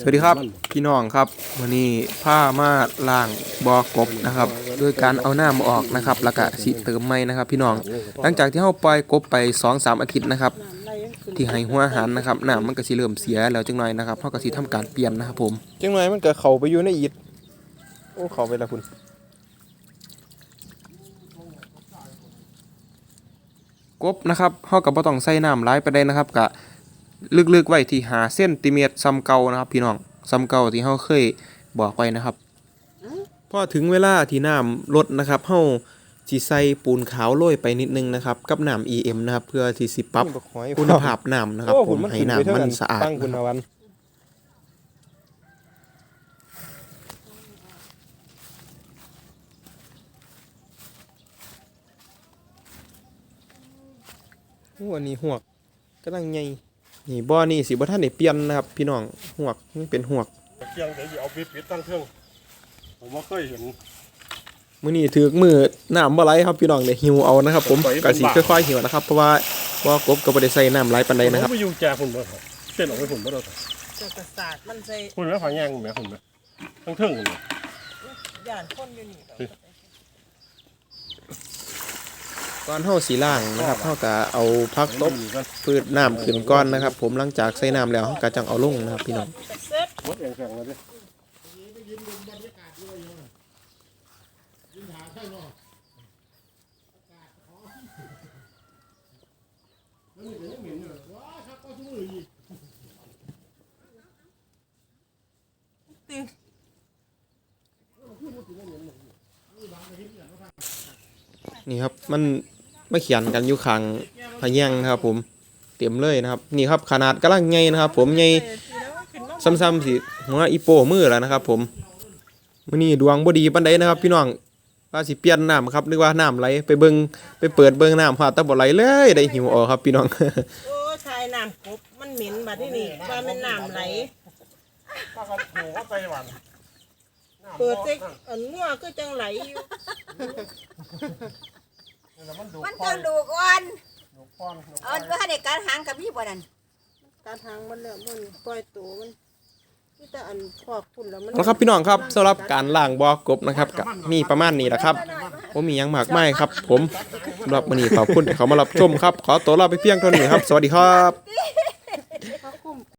สวัสดีครับพี่น้องครับวันนี้ผ้ามาล้างบอกบนะครับด้วยการเอาน้ำออกนะครับแล้วก็สิเติมใหม่นะครับ พี่น้อง หลังจากที่เราปล่อยกบไป2-3อาทิตย์นะครับ ที่ให้หัวอาหารนะครับน้ำมันก็สิเริ่มเสียแล้วจังหน่อยนะครับเราก็สิทำการเปลี่ยนนะครับผมจังหน่อยมันก็เข้าไปอยู่ในอิฐโอ้เข้าไปแล้วคุณกบนะครับเฮาก็บ่ต้องใส่น้ำหลายไปได้นะครับก็ ลึกๆไว้ที่หาเส้นติเมตรซ้ำเก่านะครับพี่น้องซ้ำเก่าที่เฮาเคยบอกไว้นะครับพอถึงเวลาที่น้ำลดนะครับเฮาสิใส่ปูนขาวโรยไปนิดนึงนะครับกับน้ำ EM นะครับ เพื่อที่สิปรับคุณภาพน้ำนะครับผมให้น้ำมันสะอาดนะครับโอ้อันนี้หวกกำลังใหญ่ นี่บ่อนี่สิบ่ทันได้เปลี่ยนนะครับ พี่น้องหวกมันเป็นหวกเกียงเดี๋ยวเอาปิดปิดตั้งเครื่องผมว่าเคยเห็นมื้อนี้ถือมือน้ำบ่ไหลครับพี่น้องได้หิวเอานะครับ ผมไปก็สิเป็นบาทค่อยๆหิวนะครับ เพราะว่าเพราะว่ากบก็บ่ได้ใส่น้ำไหลปานใดนะครับผมไปอยู่แจผมบ่ครับเส้นออกไปผมบ่ได้ครับเจ้ากระสาดมันใส่คุณแม่ฝาแยงแม่ผมแม่ทั้งเทิงผมย่านคนอยู่นี่ดอ กก่อนเฮาสิล้างนะครับเฮาก็เอาผักตบพืชน้ำขึ้นก่อนนะครับ ผมหลังจากใส่น้ำแล้วเฮาก็จังเอาลงนะครับพี่น้องตึงนี่ครับ มัน มาเขียนกันอยู่ข้างพะแยงนะครับ ผมเต็มเลยนะครับ นี่ครับขนาดกำลังใหญ่นะครับ ผมใหญ่ซ้ำๆสิหัวอีโปมือแล้วนะครับ ผมมื้อนี้ดวงบ่ดีปานใดนะครับ พี่น้องว่าสิเปลี่ยนน้ำครับนึกว่าน้ำไหลไปเบิ่งไปเปิดเบิ่งน้ำพาแตะบ่ไหลเลยได้หิวออกครับพี่น้องโอ้ชายน้ำกบมันเหม็นบัดนี้นี่ว่ามันน้ำไหลถ้ากันหูว่าไปหวานเปิดเซ็กอันงัวก็จังไหลอยู่ มันดูมันต้องดูก่อนดูป้อนดูเอาว่าในการหางกับพี่บ่นั่นการทางมันแล้วมันปล่อยตัวมันนี่แต่อันพอกพุ่นแล้วมันแล้วครับพี่น้องครับสำหรับการล้างบ่อกบนะครับก็มีประมาณนี้แหละครับผมมีหยังมากมายครับ ผมสำหรับมื้อนี้ขอบคุณที่เขามารับชมครับ ขอตัวลาไปเพียงเท่านี้ครับ สวัสดีครับ ติ